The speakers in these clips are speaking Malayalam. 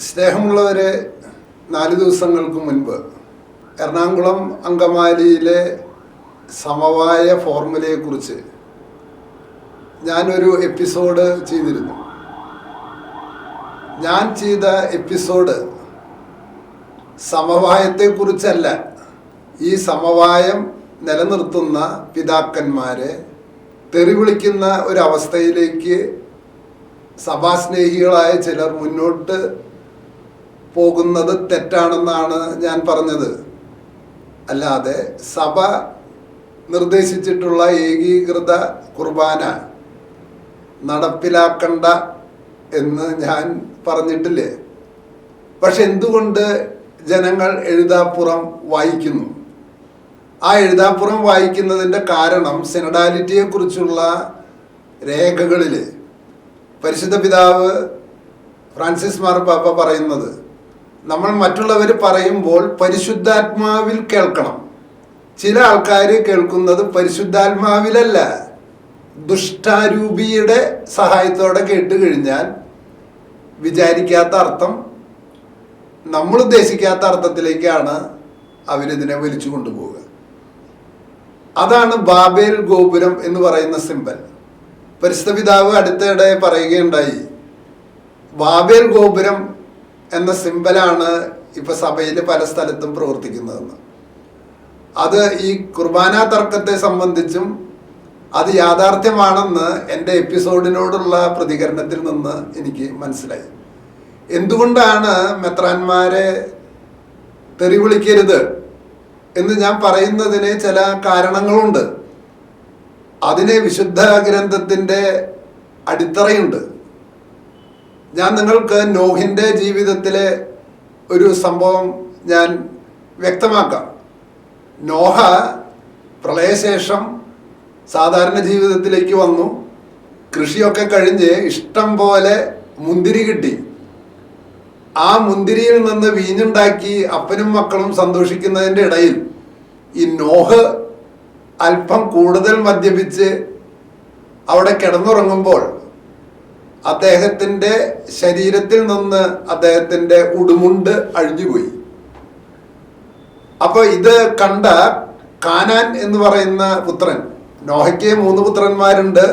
സ്നേഹമുള്ളവരെ നാല് ദിവസങ്ങൾക്ക് മുൻപ് എറണാകുളം അങ്കമാലിയിലെ സമവായ ഫോർമുലയെക്കുറിച്ച് ഞാനൊരു എപ്പിസോഡ് ചെയ്തിരുന്നു. ഞാൻ ചെയ്ത എപ്പിസോഡ് സമവായത്തെക്കുറിച്ചല്ല ഈ സമവായം നിലനിർത്തുന്ന പിതാക്കന്മാരെ തെറിവിളിക്കുന്ന ഒരവസ്ഥയിലേക്ക് സഭാസ്നേഹികളായ ചിലർ മുന്നോട്ട് പോകുന്നത് തെറ്റാണെന്നാണ് ഞാൻ പറഞ്ഞത്. അല്ലാതെ സഭ നിർദ്ദേശിച്ചിട്ടുള്ള ഏകീകൃത കുർബാന നടപ്പിലാക്കണ്ട എന്ന് ഞാൻ പറഞ്ഞിട്ടില്ലേ? പക്ഷെ എന്തുകൊണ്ട് ജനങ്ങൾ എഴുതാപ്പുറം വായിക്കുന്നു? ആ എഴുതാപ്പുറം വായിക്കുന്നതിന്റെ കാരണം സെനഡാലിറ്റിയെക്കുറിച്ചുള്ള രേഖകളിൽ പരിശുദ്ധ പിതാവ് ഫ്രാൻസിസ് മാർപ്പാപ്പ പറയുന്നത് നമ്മൾ മറ്റുള്ളവർ പറയുമ്പോൾ പരിശുദ്ധാത്മാവിൽ കേൾക്കണം. ചില ആൾക്കാർ കേൾക്കുന്നത് പരിശുദ്ധാത്മാവിലല്ല. ദുഷ്ടാരൂപിയുടെ സഹായത്തോടെ കേട്ട് കഴിഞ്ഞാൽ വിചാരിക്കാത്ത അർത്ഥം നമ്മൾ ഉദ്ദേശിക്കാത്ത അർത്ഥത്തിലേക്കാണ് അവരിതിനെ വലിച്ചു കൊണ്ടുപോവുക. അതാണ് ബാബേൽ ഗോപുരം എന്ന് പറയുന്ന സിമ്പൽ. പരിശുദ്ധ പിതാവ് അടുത്തിടെ പറയുകയുണ്ടായി ബാബേൽ ഗോപുരം എന്ന സിമ്പലാണ് ഇപ്പൊ സഭയിൽ പല സ്ഥലത്തും പ്രവർത്തിക്കുന്നതെന്ന്. അത് ഈ കുർബാന തർക്കത്തെ സംബന്ധിച്ചും അത് യാഥാർത്ഥ്യമാണെന്ന് എന്റെ എപ്പിസോഡിനോടുള്ള പ്രതികരണത്തിൽ നിന്ന് എനിക്ക് മനസ്സിലായി. എന്തുകൊണ്ടാണ് മെത്രാന്മാരെ തെറി വിളിക്കരുത് എന്ന് ഞാൻ പറയുന്നതിന് ചില കാരണങ്ങളുണ്ട്. അതിന് വിശുദ്ധ ഗ്രന്ഥത്തിന്റെ അടിത്തറയുണ്ട്. ഞാൻ നിങ്ങൾക്ക് നോഹിന്റെ ജീവിതത്തിലെ ഒരു സംഭവം ഞാൻ വ്യക്തമാക്കാം. നോഹ പ്രളയശേഷം സാധാരണ ജീവിതത്തിലേക്ക് വന്നു. കൃഷിയൊക്കെ കഴിഞ്ഞ് ഇഷ്ടം പോലെ മുന്തിരി കിട്ടി. ആ മുന്തിരിയിൽ നിന്ന് വീഞ്ഞുണ്ടാക്കി അപ്പനും മക്കളും സന്തോഷിക്കുന്നതിന്റെ ഇടയിൽ ഈ നോഹ് അല്പം കൂടുതൽ മദ്യപിച്ച് അവിടെ കിടന്നുറങ്ങുമ്പോൾ അദ്ദേഹത്തിന്റെ ശരീരത്തിൽ നിന്ന് അദ്ദേഹത്തിന്റെ ഉടുമുണ്ട് അഴിഞ്ഞുപോയി. അപ്പോൾ ഇത് കണ്ട കാനാൻ എന്ന് പറയുന്ന പുത്രൻ നോഹയ്ക്ക് മൂന്ന് പുത്രന്മാരുണ്ട്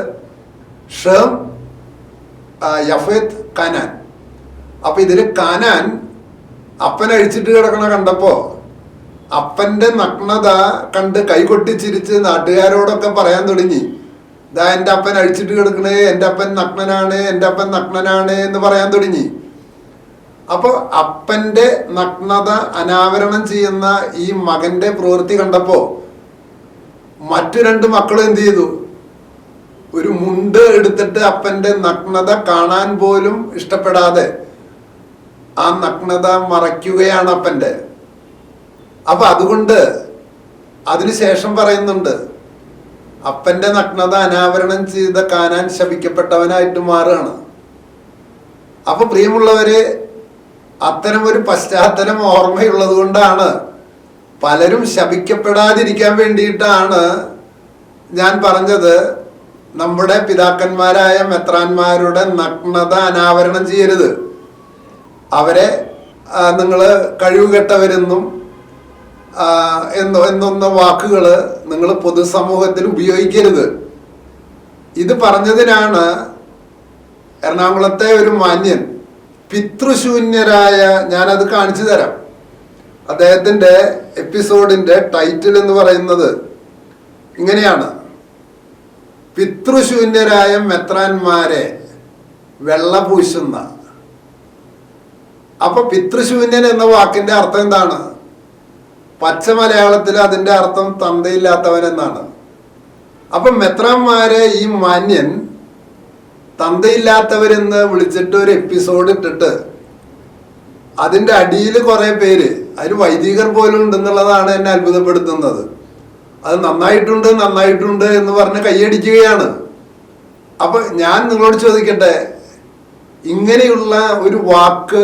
ഷേം യഫേത്ത് കാനാൻ. അപ്പൊ ഇതിൽ കാനാൻ അപ്പൻ അഴിച്ചിട്ട് കിടക്കണ കണ്ടപ്പോൾ അപ്പന്റെ നഗ്നത കണ്ട് കൈകൊട്ടിച്ചിരിച്ച് നാട്ടുകാരോടൊക്കെ പറയാൻ തുടങ്ങി. ഇതാ എന്റെ അപ്പൻ അഴിച്ചിട്ട് കിടക്കണേ എന്റെ അപ്പൻ നഗ്നനാണ് എന്റെ അപ്പൻ നഗ്നനാണ് എന്ന് പറയാൻ തുടങ്ങി. അപ്പോൾ അപ്പന്റെ നഗ്നത അനാവരണം ചെയ്യുന്ന ഈ മകന്റെ പ്രവൃത്തി കണ്ടപ്പോ മറ്റു രണ്ട് മക്കളും എന്ത് ചെയ്തു? ഒരു മുണ്ട് എടുത്തിട്ട് അപ്പന്റെ നഗ്നത കാണാൻ പോലും ഇഷ്ടപ്പെടാതെ ആ നഗ്നത മറയ്ക്കുകയാണ് അപ്പന്റെ. അപ്പൊ അതുകൊണ്ട് അതിനുശേഷം പറയുന്നുണ്ട് അപ്പന്റെ നഗ്നത അനാവരണം ചെയ്ത കാനാൻ ശപിക്കപ്പെട്ടവനായിട്ട് മാറുകയാണ്. അപ്പൊ പ്രിയമുള്ളവര് അത്തരം ഒരു പശ്ചാത്തലം ഓർമ്മയുള്ളത് കൊണ്ടാണ് പലരും ശപിക്കപ്പെടാതിരിക്കാൻ വേണ്ടിയിട്ടാണ് ഞാൻ പറഞ്ഞത്. നമ്മുടെ പിതാക്കന്മാരായ മെത്രാന്മാരുടെ നഗ്നത അനാവരണം ചെയ്യരുത്. അവരെ നിങ്ങൾ കഴിവുകെട്ടവരെന്നും എന്നോ എന്നൊന്ന വാക്കുകൾ നിങ്ങൾ പൊതുസമൂഹത്തിൽ ഉപയോഗിക്കരുത്. ഇത് പറഞ്ഞതിനാണ് എറണാകുളത്തെ ഒരു മാന്യൻ പിതൃശൂന്യരായ ഞാനത് കാണിച്ചു തരാം. അദ്ദേഹത്തിന്റെ എപ്പിസോഡിന്റെ ടൈറ്റിൽ എന്ന് പറയുന്നത് ഇങ്ങനെയാണ്. പിതൃശൂന്യരായ മെത്രാന്മാരെ വെള്ള പൂശുന്ന. അപ്പൊ പിതൃശൂന്യൻ എന്ന വാക്കിന്റെ അർത്ഥം എന്താണ്? പച്ച മലയാളത്തിൽ അതിന്റെ അർത്ഥം തന്തയില്ലാത്തവൻ എന്നാണ് അപ്പൊ മെത്രാന്മാരെ ഈ മാന്യൻ തന്തയില്ലാത്തവരെന്ന് വിളിച്ചിട്ട് ഒരു എപ്പിസോഡ് ഇട്ടിട്ട് അതിന്റെ അടിയിൽ കുറെ പേര് അതിൽ വൈദികർ പോലും ഉണ്ടെന്നുള്ളതാണ് എന്നെ അത്ഭുതപ്പെടുത്തുന്നത്. അത് നന്നായിട്ടുണ്ട് നന്നായിട്ടുണ്ട് എന്ന് പറഞ്ഞ് കൈയടിക്കുകയാണ്. അപ്പൊ ഞാൻ നിങ്ങളോട് ചോദിക്കട്ടെ ഇങ്ങനെയുള്ള ഒരു വാക്ക്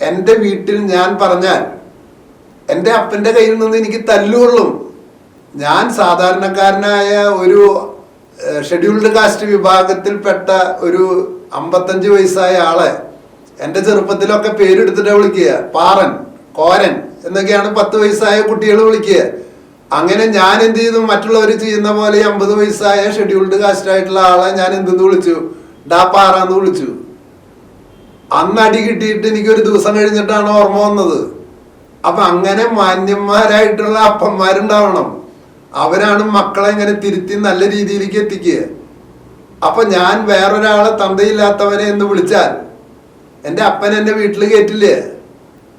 എന്റെ വീട്ടിൽ ഞാൻ പറഞ്ഞാൽ എന്റെ അപ്പന്റെ കയ്യിൽ നിന്ന് എനിക്ക് തല്ലുകൊള്ളും. ഞാൻ സാധാരണക്കാരനായ ഒരു ഷെഡ്യൂൾഡ് കാസ്റ്റ് വിഭാഗത്തിൽപ്പെട്ട ഒരു അമ്പത്തഞ്ച് വയസ്സായ ആളെ എന്റെ ചെറുപ്പത്തിലൊക്കെ പേരെടുത്തിട്ട് വിളിക്കുക. പാറൻ കോരൻ എന്നൊക്കെയാണ് പത്ത് വയസ്സായ കുട്ടികൾ വിളിക്കുക. അങ്ങനെ ഞാൻ എന്ത് ചെയ്തു? മറ്റുള്ളവർ ചെയ്യുന്ന പോലെ അമ്പത് വയസ്സായ ഷെഡ്യൂൾഡ് കാസ്റ്റ് ആയിട്ടുള്ള ആളെ ഞാൻ എന്തെന്ന് വിളിച്ചു? ഡാ പാറ എന്ന് വിളിച്ചു. അന്ന് അടി കിട്ടിയിട്ട് എനിക്ക് ഒരു ദിവസം കഴിഞ്ഞിട്ടാണ് ഓർമ്മ വന്നത്. അപ്പൊ അങ്ങനെ മാന്യന്മാരായിട്ടുള്ള അപ്പന്മാരുണ്ടാവണം. അവരാണ് മക്കളെ ഇങ്ങനെ തിരുത്തി നല്ല രീതിയിലേക്ക് എത്തിക്കുക. അപ്പൊ ഞാൻ വേറൊരാളെ തന്തയില്ലാത്തവനെ എന്ന് വിളിച്ചാൽ എന്റെ അപ്പൻ എന്റെ വീട്ടിൽ കയറ്റില്ലേ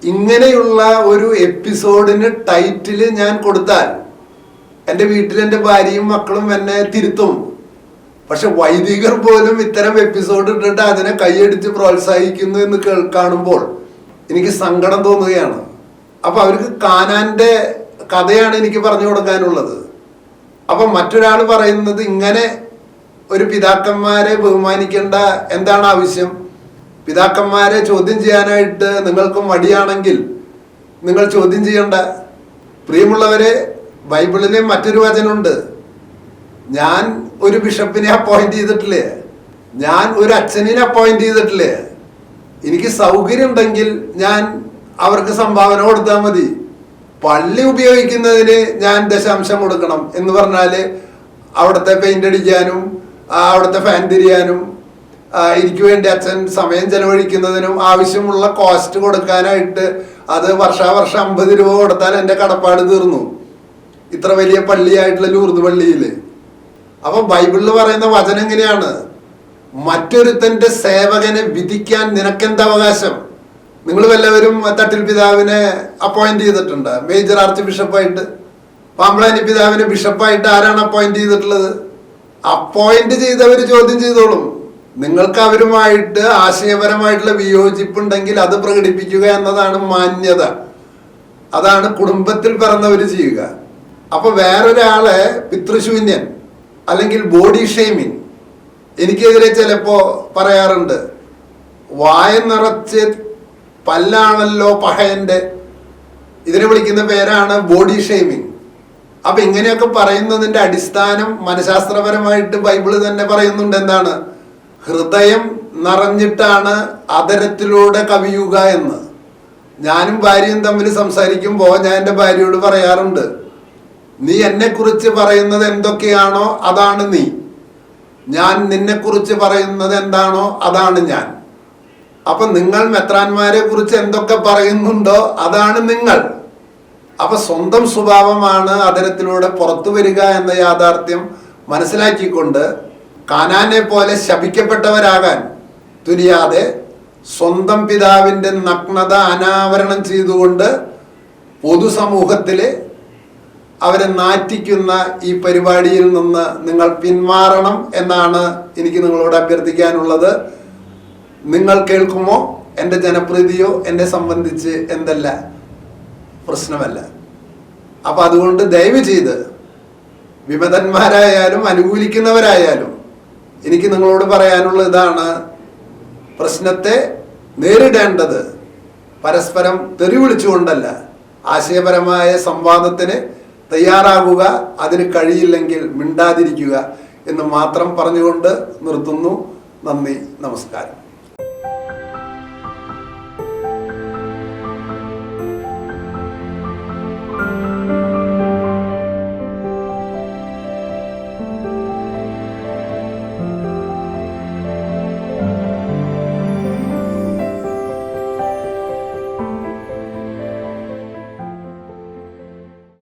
ഇങ്ങനെയുള്ള ഒരു എപ്പിസോഡിന് ടൈറ്റിൽ ഞാൻ കൊടുത്താൽ എന്റെ വീട്ടിൽ എന്റെ ഭാര്യയും മക്കളും എന്നെ തിരുത്തും. പക്ഷെ വൈദികർ പോലും ഇത്തരം എപ്പിസോഡ് ഇട്ടിട്ട് അതിനെ കൈയടിച്ച് പ്രോത്സാഹിക്കുന്നു എന്ന് കാണുമ്പോൾ എനിക്ക് സങ്കടം തോന്നുകയാണ്. അപ്പൊ അവർക്ക് കാനാന്റെ കഥയാണ് എനിക്ക് പറഞ്ഞു കൊടുക്കാനുള്ളത്. അപ്പൊ മറ്റൊരാൾ പറയുന്നത് ഇങ്ങനെ ഒരു പിതാക്കന്മാരെ ബഹുമാനിക്കേണ്ട എന്താണ് ആവശ്യം? പിതാക്കന്മാരെ ചോദ്യം ചെയ്യാനായിട്ട് നിങ്ങൾക്കും മടിയാണെങ്കിൽ നിങ്ങൾ ചോദ്യം ചെയ്യണ്ട. പ്രിയമുള്ളവരെ ബൈബിളിലെ മറ്റൊരു വചനമുണ്ട്. ഞാൻ ഒരു ബിഷപ്പിനെ അപ്പോയിന്റ് ചെയ്തിട്ടില്ലേ? ഞാൻ ഒരു അച്ഛനെ അപ്പോയിന്റ് ചെയ്തിട്ടില്ലേ? എനിക്ക് സൗകര്യം ഉണ്ടെങ്കിൽ ഞാൻ അവർക്ക് സംഭാവന കൊടുത്താൽ മതി. പള്ളി ഉപയോഗിക്കുന്നതിന് ഞാൻ ദശാംശം കൊടുക്കണം എന്ന് പറഞ്ഞാൽ അവിടുത്തെ പെയിന്റ് അടിക്കാനും അവിടുത്തെ ഫാൻ തിരിയാനും എനിക്ക് വേണ്ടി അച്ഛൻ സമയം ചെലവഴിക്കുന്നതിനും ആവശ്യമുള്ള കോസ്റ്റ് കൊടുക്കാനായിട്ട് അത് വർഷാവർഷം അമ്പത് രൂപ കൊടുത്താൽ എന്റെ കടപ്പാട് തീർന്നു. ഇത്ര വലിയ പള്ളിയായിട്ടുള്ള ലൂർദ് പള്ളിയിൽ. അപ്പൊ ബൈബിളിൽ പറയുന്ന വചനം എങ്ങനെയാണ്? മറ്റൊരുത്തന്റെ സേവകനെ വിധിക്കാൻ നിനക്കെന്ത് അവകാശം? നിങ്ങൾ വല്ലവരും തട്ടിൽ പിതാവിനെ അപ്പോയിന്റ് ചെയ്തിട്ടുണ്ട്? മേജർ ആർച്ച് ബിഷപ്പായിട്ട് പാമ്പളാനി പിതാവിനെ ബിഷപ്പായിട്ട് ആരാണ് അപ്പോയിന്റ് ചെയ്തിട്ടുള്ളത്? അപ്പോയിന്റ് ചെയ്തവർ ചോദ്യം ചെയ്തോളും. നിങ്ങൾക്ക് അവരുമായിട്ട് ആശയപരമായിട്ടുള്ള വിയോജിപ്പുണ്ടെങ്കിൽ അത് പ്രകടിപ്പിക്കുക എന്നതാണ് മാന്യത. അതാണ് കുടുംബത്തിൽ പിറന്നവർ ചെയ്യുക. അപ്പൊ വേറൊരാളെ പിതൃശൂന്യൻ അല്ലെങ്കിൽ ബോഡി ഷെയ്മിങ് എനിക്കെതിരെ ചിലപ്പോ പറയാറുണ്ട്. വായ നിറച്ച് പല്ലാണല്ലോ പഹയന്റെ. ഇതിനെ വിളിക്കുന്ന പേരാണ് ബോഡി ഷെയ്മിങ് അപ്പൊ ഇങ്ങനെയൊക്കെ പറയുന്നതിന്റെ അടിസ്ഥാനം മനഃശാസ്ത്രപരമായിട്ട് ബൈബിൾ തന്നെ പറയുന്നുണ്ട് എന്താണ്? ഹൃദയം നിറഞ്ഞിട്ടാണ് അതരത്തിലൂടെ കവിയുക എന്ന്. ഞാനും ഭാര്യയും തമ്മിൽ സംസാരിക്കുമ്പോൾ ഞാൻ എന്റെ ഭാര്യയോട് പറയാറുണ്ട് നീ എന്നെ കുറിച്ച് പറയുന്നത് എന്തൊക്കെയാണോ അതാണ് നീ. ഞാൻ നിന്നെ കുറിച്ച് പറയുന്നത് എന്താണോ അതാണ് ഞാൻ. അപ്പൊ നിങ്ങൾ മെത്രാന്മാരെ കുറിച്ച് എന്തൊക്കെ പറയുന്നുണ്ടോ അതാണ് നിങ്ങൾ. അപ്പൊ സ്വന്തം സ്വഭാവമാണ് അതരത്തിലൂടെ പുറത്തു വരിക എന്ന യാഥാർത്ഥ്യം മനസ്സിലാക്കിക്കൊണ്ട് കാനാനെ പോലെ ശപിക്കപ്പെട്ടവരാകാൻ തുനിയാതെ സ്വന്തം പിതാവിന്റെ നഗ്നത അനാവരണം ചെയ്തുകൊണ്ട് പൊതുസമൂഹത്തിൽ അവരെ നാറ്റിക്കുന്ന ഈ പരിപാടിയിൽ നിന്ന് നിങ്ങൾ പിന്മാറണം എന്നാണ് എനിക്ക് നിങ്ങളോട് അഭ്യർത്ഥിക്കാനുള്ളത്. നിങ്ങൾ കേൾക്കുമോ? എന്റെ ജനപ്രീതിയോ എന്നെ സംബന്ധിച്ച് എന്തല്ല? പ്രശ്നമല്ല. അപ്പൊ അതുകൊണ്ട് ദയവ് ചെയ്ത് വിമതന്മാരായാലും അനുകൂലിക്കുന്നവരായാലും എനിക്ക് നിങ്ങളോട് പറയാനുള്ള ഇതാണ് പ്രശ്നത്തെ നേരിടേണ്ടത് പരസ്പരം തെറി വിളിച്ചുകൊണ്ടല്ല ആശയപരമായ സംവാദത്തിന് തയ്യാറാകുക അതിന് കഴിയില്ലെങ്കിൽ മിണ്ടാതിരിക്കുക എന്ന് മാത്രം പറഞ്ഞുകൊണ്ട് നിർത്തുന്നു. നന്ദി നമസ്കാരം.